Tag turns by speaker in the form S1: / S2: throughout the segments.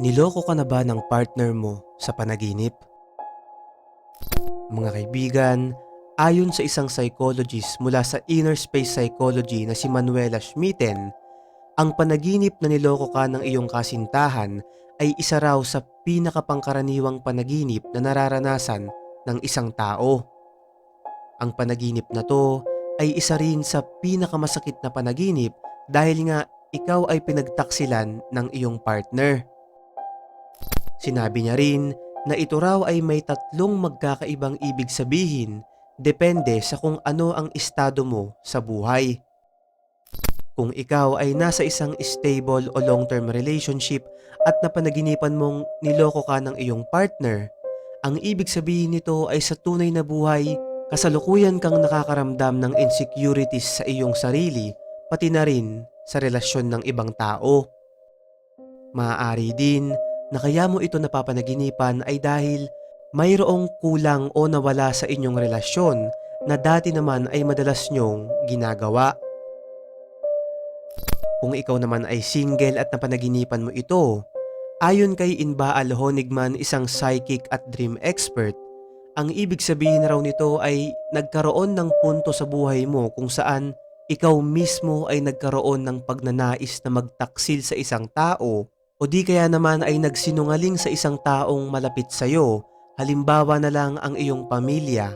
S1: Niloko ka na ba ng partner mo sa panaginip? Mga kaibigan, ayon sa isang psychologist mula sa Inner Space Psychology na si Manuela Schmitten, ang panaginip na niloko ka ng iyong kasintahan ay isa raw sa pinakapangkaraniwang panaginip na nararanasan ng isang tao. Ang panaginip na to ay isa rin sa pinakamasakit na panaginip dahil nga ikaw ay pinagtaksilan ng iyong partner. Sinabi niya rin na ito raw ay may tatlong magkakaibang ibig sabihin depende sa kung ano ang estado mo sa buhay. Kung ikaw ay nasa isang stable o long-term relationship at napanaginipan mong niloko ka ng iyong partner, ang ibig sabihin nito ay sa tunay na buhay, kasalukuyan kang nakakaramdam ng insecurities sa iyong sarili pati na rin sa relasyon ng ibang tao. Maaari din na kaya mo ito napapanaginipan ay dahil mayroong kulang o nawala sa inyong relasyon na dati naman ay madalas nyong ginagawa. Kung ikaw naman ay single at napanaginipan mo ito, ayon kay Inbaal Honigman isang psychic at dream expert, ang ibig sabihin raw nito ay nagkaroon ng punto sa buhay mo kung saan ikaw mismo ay nagkaroon ng pagnanais na magtaksil sa isang tao o di kaya naman ay nagsinungaling sa isang taong malapit sa iyo, halimbawa na lang ang iyong pamilya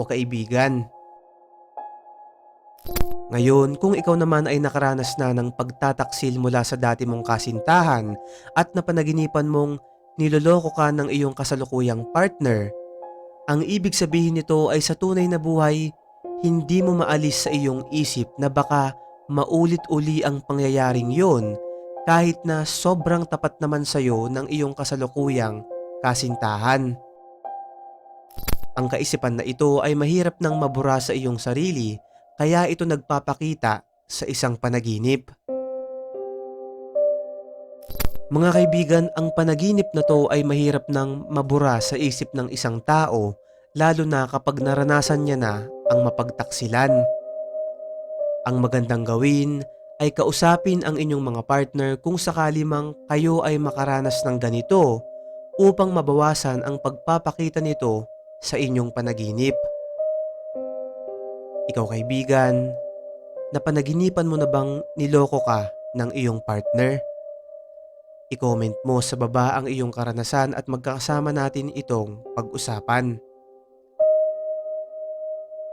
S1: o kaibigan. Ngayon, kung ikaw naman ay nakaranas na ng pagtataksil mula sa dati mong kasintahan at napanaginipan mong niloloko ka ng iyong kasalukuyang partner, ang ibig sabihin nito ay sa tunay na buhay, hindi mo maalis sa iyong isip na baka maulit-uli ang pangyayaring yon kahit na sobrang tapat naman sa iyo ng iyong kasalukuyang kasintahan. Ang kaisipan na ito ay mahirap nang mabura sa iyong sarili kaya ito nagpapakita sa isang panaginip. Mga kaibigan, ang panaginip na to ay mahirap nang mabura sa isip ng isang tao lalo na kapag naranasan niya na ang mapagtaksilan. Ang magandang gawin ay kausapin ang inyong mga partner kung sakali mang kayo ay makaranas ng ganito upang mabawasan ang pagpapakita nito sa inyong panaginip. Ikaw kaibigan, napanaginipan mo na bang niloko ka ng iyong partner? I-comment mo sa baba ang iyong karanasan at magkakasama natin itong pag-usapan.